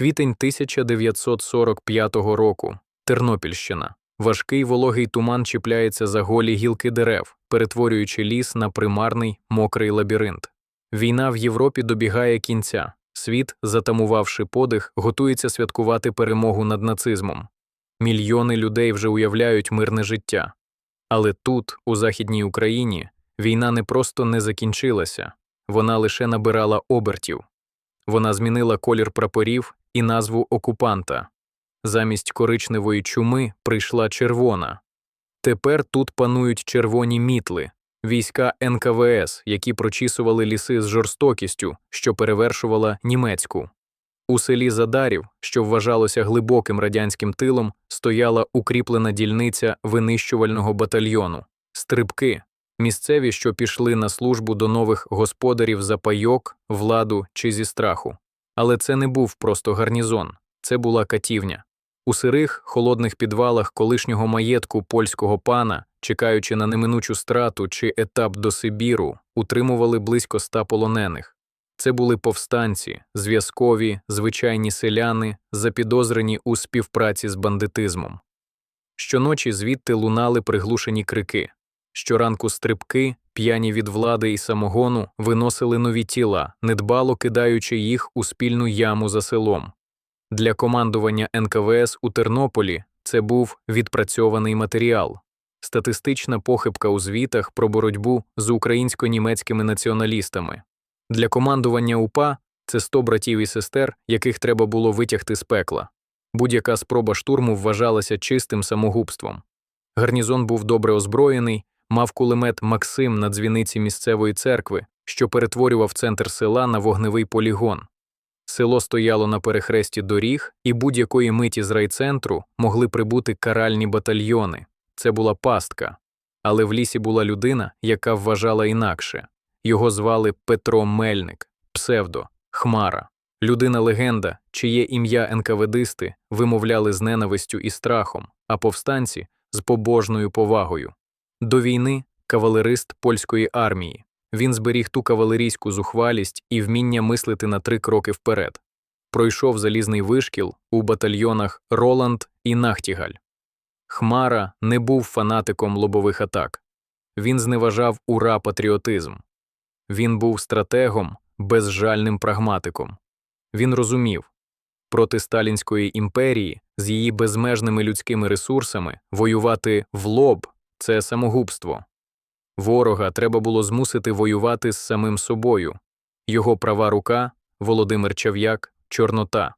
Квітень 1945 року. Тернопільщина. Важкий вологий туман чіпляється за голі гілки дерев, перетворюючи ліс на примарний мокрий лабіринт. Війна в Європі добігає кінця. Світ, затамувавши подих, готується святкувати перемогу над нацизмом. Мільйони людей вже уявляють мирне життя. Але тут, у Західній Україні, війна не просто не закінчилася, вона лише набирала обертів. Вона змінила колір прапорів і назву окупанта. Замість коричневої чуми прийшла червона. Тепер тут панують червоні мітли, війська НКВС, які прочісували ліси з жорстокістю, що перевершувала німецьку. У селі Задарів, що вважалося глибоким радянським тилом, стояла укріплена дільниця винищувального батальйону, стрибки, місцеві, що пішли на службу до нових господарів за пайок, владу чи зі страху. Але це не був просто гарнізон, це була катівня. У сирих, холодних підвалах колишнього маєтку польського пана, чекаючи на неминучу страту чи етап до Сибіру, утримували близько ста полонених. Це були повстанці, зв'язкові, звичайні селяни, запідозрені у співпраці з бандитизмом. Щоночі звідти лунали приглушені крики. Щоранку стрибки, п'яні від влади і самогону, виносили нові тіла, недбало кидаючи їх у спільну яму за селом. Для командування НКВС у Тернополі це був відпрацьований матеріал, статистична похибка у звітах про боротьбу з українсько-німецькими націоналістами. Для командування УПА це 100 братів і сестер, яких треба було витягти з пекла. Будь-яка спроба штурму вважалася чистим самогубством. Гарнізон був добре озброєний, мав кулемет Максим на дзвіниці місцевої церкви, що перетворював центр села на вогневий полігон. Село стояло на перехресті доріг, і будь-якої миті з райцентру могли прибути каральні батальйони. Це була пастка. Але в лісі була людина, яка вважала інакше. Його звали Петро Мельник, псевдо, Хмара, людина легенда, чиє ім'я НКВДисти вимовляли з ненавистю і страхом, а повстанці з побожною повагою. До війни кавалерист польської армії. Він зберіг ту кавалерійську зухвалість і вміння мислити на три кроки вперед. Пройшов залізний вишкіл у батальйонах Роланд і Нахтігаль. Хмара не був фанатиком лобових атак. Він зневажав ура патріотизм. Він був стратегом, безжальним прагматиком. Він розумів проти Сталінської імперії з її безмежними людськими ресурсами воювати в лоб це самогубство. Ворога треба було змусити воювати з самим собою. Його права рука Володимир Чав'як, Чорнота,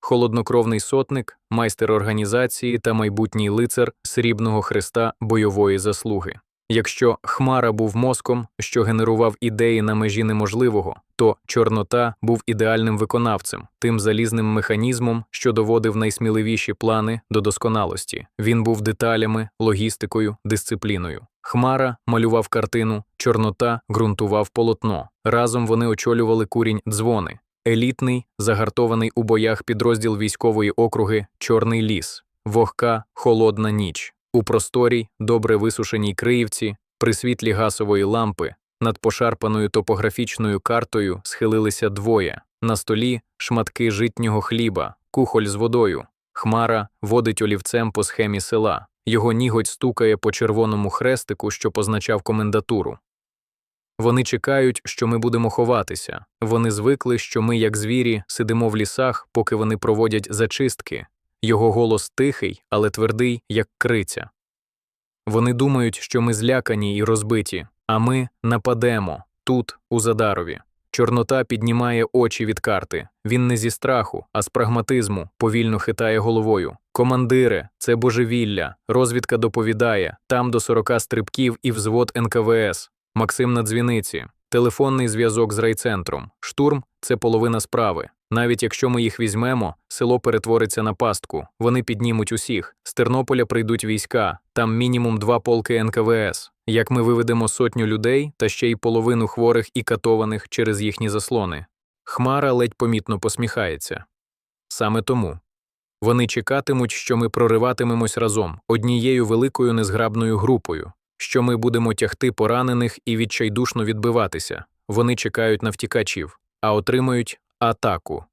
холоднокровний сотник, майстер організації та майбутній лицар Срібного Христа бойової заслуги. Якщо Хмара був мозком, що генерував ідеї на межі неможливого, то Чорнота був ідеальним виконавцем, тим залізним механізмом, що доводив найсміливіші плани до досконалості. Він був деталями, логістикою, дисципліною. Хмара малював картину, Чорнота ґрунтував полотно. Разом вони очолювали курінь дзвони, елітний, загартований у боях підрозділ військової округи Чорний ліс, вогка, холодна ніч. У просторій, добре висушеній Криївці, при світлі гасової лампи, над пошарпаною топографічною картою схилилися двоє на столі шматки житнього хліба, кухоль з водою. Хмара водить олівцем по схемі села. Його ніготь стукає по червоному хрестику, що позначав комендатуру. Вони чекають, що ми будемо ховатися. Вони звикли, що ми, як звірі, сидимо в лісах, поки вони проводять зачистки. Його голос тихий, але твердий, як криця. Вони думають, що ми злякані і розбиті, а ми нападемо тут, у Задарові. Чорнота піднімає очі від карти. Він не зі страху, а з прагматизму повільно хитає головою. Командире, це божевілля. Розвідка доповідає там до 40 стрибків і взвод НКВС. Максим на дзвіниці, телефонний зв'язок з райцентром. Штурм це половина справи. Навіть якщо ми їх візьмемо, село перетвориться на пастку. Вони піднімуть усіх. З Тернополя прийдуть війська, там мінімум два полки НКВС. Як ми виведемо сотню людей та ще й половину хворих і катованих через їхні заслони. Хмара ледь помітно посміхається. Саме тому вони чекатимуть, що ми прориватимемось разом однією великою незграбною групою, що ми будемо тягти поранених і відчайдушно відбиватися. Вони чекають на втікачів, а отримають атаку.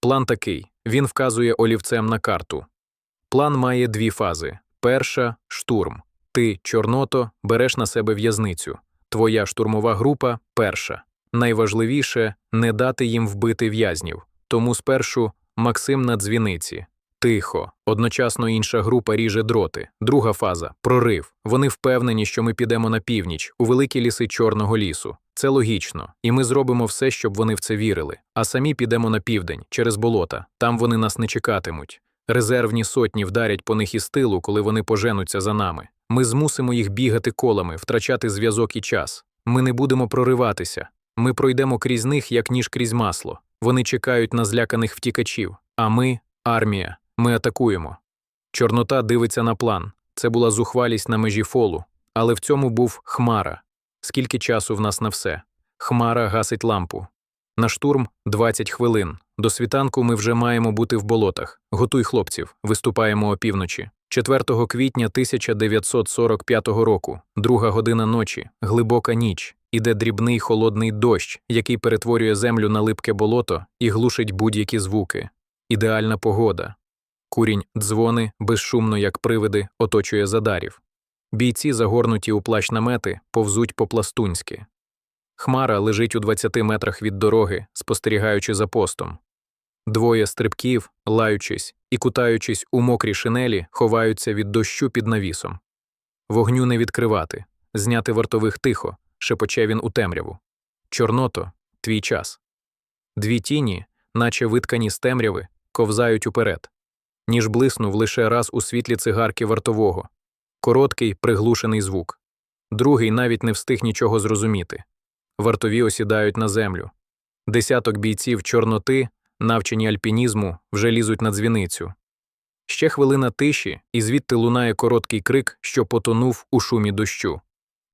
План такий: він вказує олівцем на карту. План має дві фази: перша штурм. Ти, Чорното, береш на себе в'язницю. Твоя штурмова група перша. Найважливіше не дати їм вбити в'язнів. Тому спершу Максим на дзвіниці. Тихо. Одночасно інша група ріже дроти. Друга фаза прорив. Вони впевнені, що ми підемо на північ, у великі ліси Чорного лісу. Це логічно, і ми зробимо все, щоб вони в це вірили. А самі підемо на південь, через болота. Там вони нас не чекатимуть. Резервні сотні вдарять по них із тилу, коли вони поженуться за нами. Ми змусимо їх бігати колами, втрачати зв'язок і час. Ми не будемо прориватися. Ми пройдемо крізь них, як ніж крізь масло. Вони чекають на зляканих втікачів. А ми армія. Ми атакуємо. Чорнота дивиться на план. Це була зухвалість на межі фолу, але в цьому був хмара. Скільки часу в нас на все? Хмара гасить лампу. На штурм 20 хвилин. До світанку ми вже маємо бути в болотах. Готуй хлопців, виступаємо опівночі. 4 квітня 1945 року, друга година ночі, глибока ніч. Іде дрібний холодний дощ, який перетворює землю на липке болото і глушить будь-які звуки. Ідеальна погода. Курінь дзвони, безшумно, як привиди, оточує задарів. Бійці, загорнуті у плащ намети, повзуть по-пластунськи. Хмара лежить у 20 метрах від дороги, спостерігаючи за постом. Двоє стрибків, лаючись і кутаючись у мокрій шинелі, ховаються від дощу під навісом. Вогню не відкривати, зняти вартових тихо, шепоче він у темряву. Чорното, твій час. Дві тіні, наче виткані з темряви, ковзають уперед. Ніж блиснув лише раз у світлі цигарки вартового. Короткий, приглушений звук. Другий навіть не встиг нічого зрозуміти. Вартові осідають на землю. Десяток бійців чорноти, навчені альпінізму, вже лізуть на дзвіницю. Ще хвилина тиші, і звідти лунає короткий крик, що потонув у шумі дощу.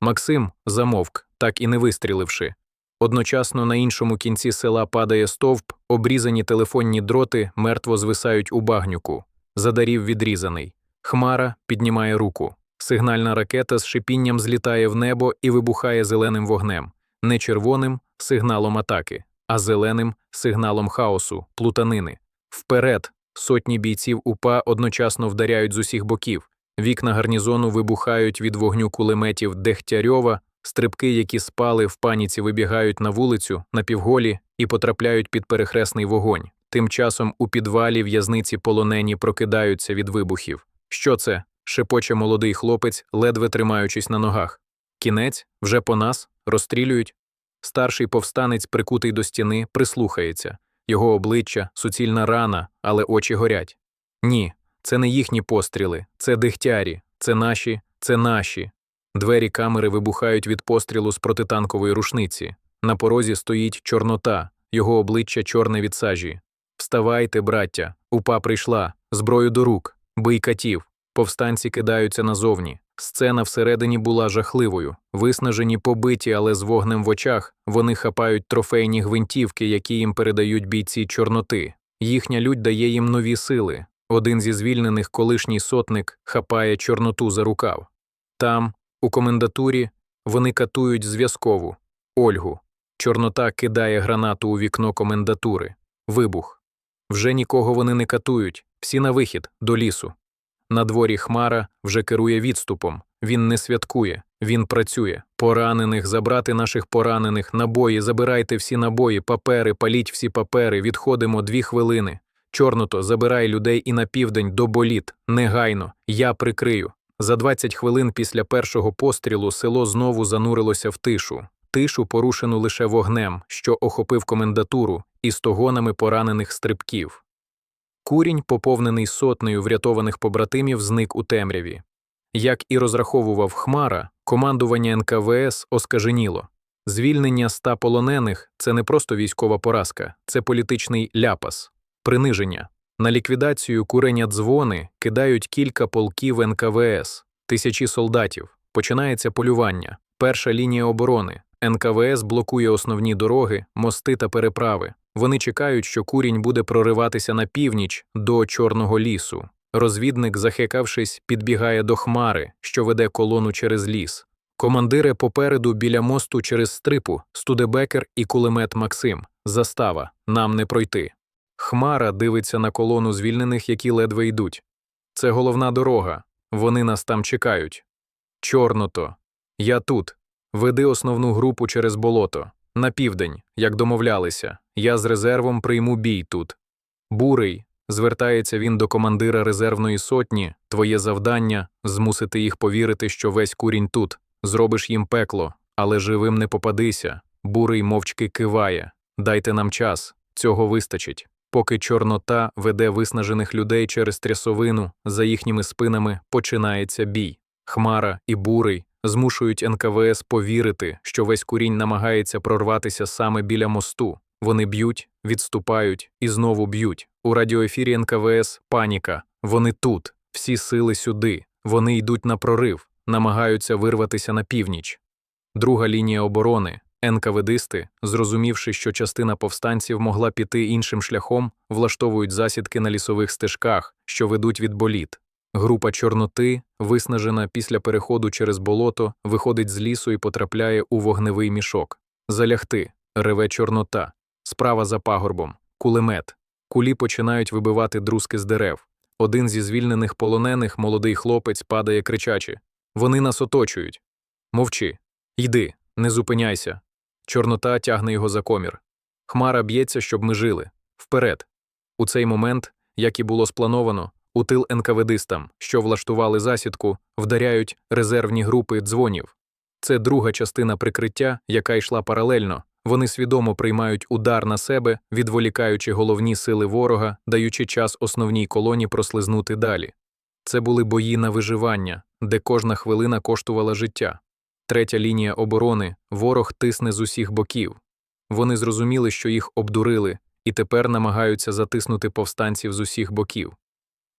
Максим замовк, так і не вистріливши. Одночасно на іншому кінці села падає стовп, обрізані телефонні дроти мертво звисають у багнюку. Задарів відрізаний. Хмара піднімає руку. Сигнальна ракета з шипінням злітає в небо і вибухає зеленим вогнем, не червоним сигналом атаки, а зеленим сигналом хаосу, плутанини. Вперед сотні бійців УПА одночасно вдаряють з усіх боків. Вікна гарнізону вибухають від вогню кулеметів Дегтярьова, стрибки, які спали в паніці, вибігають на вулицю, на півголі і потрапляють під перехресний вогонь. Тим часом у підвалі в'язниці полонені прокидаються від вибухів. Що це? шепоче молодий хлопець, ледве тримаючись на ногах. Кінець, вже по нас, розстрілюють. Старший повстанець, прикутий до стіни, прислухається його обличчя, суцільна рана, але очі горять. Ні, це не їхні постріли, це дихтярі, це наші, це наші. Двері камери вибухають від пострілу з протитанкової рушниці. На порозі стоїть Чорнота, його обличчя чорне від сажі. Вставайте, браття, упа прийшла, зброю до рук, бий катів. Повстанці кидаються назовні. Сцена всередині була жахливою. Виснажені, побиті, але з вогнем в очах, вони хапають трофейні гвинтівки, які їм передають бійці Чорноти. Їхня лють дає їм нові сили. Один зі звільнених колишній сотник хапає Чорноту за рукав. Там, у комендатурі, вони катують зв'язкову Ольгу. Чорнота кидає гранату у вікно комендатури. Вибух. Вже нікого вони не катують, всі на вихід, до лісу. На дворі Хмара вже керує відступом. Він не святкує, він працює. Поранених, забрати наших поранених, набої, забирайте всі набої, папери, паліть всі папери, відходимо дві хвилини. Чорното, забирай людей і на південь до боліт. Негайно, я прикрию. За 20 хвилин після першого пострілу село знову занурилося в тишу. Тишу, порушену лише вогнем, що охопив комендатуру, і стогонами поранених стрибків. Курінь, поповнений сотнею врятованих побратимів, зник у темряві. Як і розраховував Хмара, командування НКВС оскаженіло. Звільнення ста полонених це не просто військова поразка, це політичний ляпас, приниження. На ліквідацію курення дзвони кидають кілька полків НКВС, тисячі солдатів. Починається полювання, перша лінія оборони. НКВС блокує основні дороги, мости та переправи. Вони чекають, що курінь буде прориватися на північ до Чорного лісу. Розвідник, захекавшись, підбігає до хмари, що веде колону через ліс. Командири попереду біля мосту через стрипу, студебекер і кулемет Максим. Застава, нам не пройти. Хмара дивиться на колону звільнених, які ледве йдуть. Це головна дорога. Вони нас там чекають. Чорното. Я тут. Веди основну групу через болото. На південь, як домовлялися. Я з резервом прийму бій тут. Бурий. Звертається він до командира резервної сотні. Твоє завдання змусити їх повірити, що весь курінь тут. Зробиш їм пекло, але живим не попадися. Бурий мовчки киває. Дайте нам час, цього вистачить. Поки Чорнота веде виснажених людей через трясовину, за їхніми спинами починається бій. Хмара і бурий змушують НКВС повірити, що весь курінь намагається прорватися саме біля мосту. Вони б'ють, відступають і знову б'ють. У радіоефірі НКВС паніка. Вони тут, всі сили сюди. Вони йдуть на прорив, намагаються вирватися на північ. Друга лінія оборони НКВДисти, зрозумівши, що частина повстанців могла піти іншим шляхом, влаштовують засідки на лісових стежках, що ведуть від боліт. Група Чорноти, виснажена після переходу через болото, виходить з лісу і потрапляє у вогневий мішок. Залягти, реве Чорнота, справа за пагорбом, кулемет. Кулі починають вибивати друзки з дерев. Один зі звільнених полонених, молодий хлопець, падає кричачи: Вони нас оточують. Мовчи. Йди, не зупиняйся. Чорнота тягне його за комір. Хмара б'ється, щоб ми жили. Вперед. У цей момент, як і було сплановано, у тил НКВДистам, що влаштували засідку, вдаряють резервні групи дзвонів. Це друга частина прикриття, яка йшла паралельно. Вони свідомо приймають удар на себе, відволікаючи головні сили ворога, даючи час основній колоні прослизнути далі. Це були бої на виживання, де кожна хвилина коштувала життя. Третя лінія оборони ворог тисне з усіх боків. Вони зрозуміли, що їх обдурили, і тепер намагаються затиснути повстанців з усіх боків.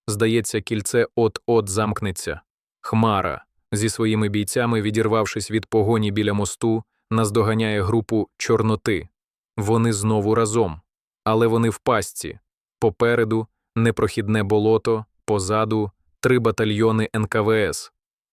Здається, кільце от-от замкнеться. Хмара, зі своїми бійцями, відірвавшись від погоні біля мосту, наздоганяє групу Чорноти. Вони знову разом. Але вони в пастці. Попереду непрохідне болото, позаду три батальйони НКВС.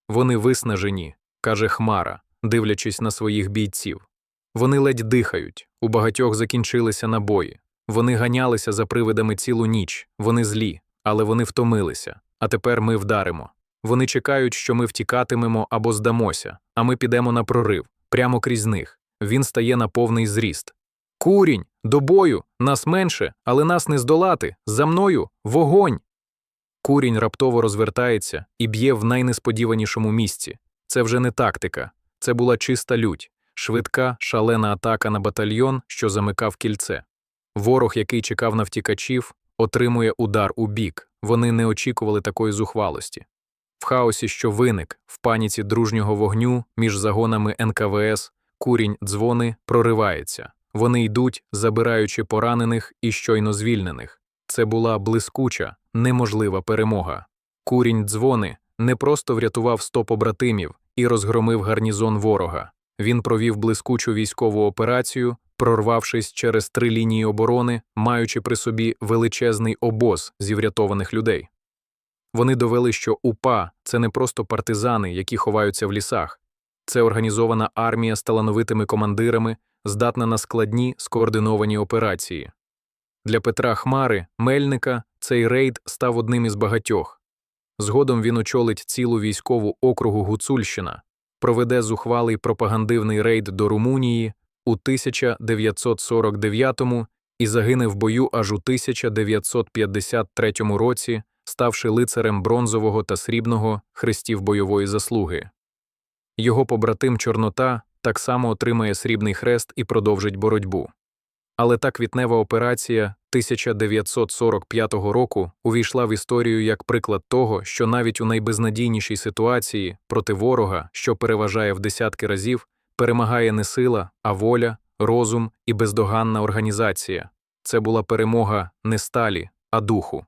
Вони виснажені, каже Хмара, дивлячись на своїх бійців. Вони ледь дихають, у багатьох закінчилися набої. Вони ганялися за привидами цілу ніч, вони злі, але вони втомилися. А тепер ми вдаримо. Вони чекають, що ми втікатимемо або здамося, а ми підемо на прорив, прямо крізь них. Він стає на повний зріст. Курінь, до бою, нас менше, але нас не здолати. За мною вогонь. Курінь раптово розвертається і б'є в найнесподіванішому місці. Це вже не тактика, це була чиста лють, швидка, шалена атака на батальйон, що замикав кільце. Ворог, який чекав на втікачів, отримує удар у бік. Вони не очікували такої зухвалості. В хаосі, що виник, в паніці дружнього вогню між загонами НКВС, курінь дзвони проривається. Вони йдуть, забираючи поранених і щойно звільнених. Це була блискуча, неможлива перемога. Курінь дзвони не просто врятував сто побратимів і розгромив гарнізон ворога. Він провів блискучу військову операцію, прорвавшись через три лінії оборони, маючи при собі величезний обоз зі врятованих людей. Вони довели, що УПА це не просто партизани, які ховаються в лісах, це організована армія з талановитими командирами, здатна на складні скоординовані операції. Для Петра Хмари, Мельника, цей рейд став одним із багатьох. Згодом він очолить цілу військову округу Гуцульщина, проведе зухвалий пропагандивний рейд до Румунії у 1949 і загине в бою аж у 1953 році, ставши лицарем бронзового та срібного хрестів бойової заслуги. Його побратим Чорнота так само отримає срібний хрест і продовжить боротьбу. Але та квітнева операція 1945 року увійшла в історію як приклад того, що навіть у найбезнадійнішій ситуації проти ворога, що переважає в десятки разів, перемагає не сила, а воля, розум і бездоганна організація. Це була перемога не сталі, а духу.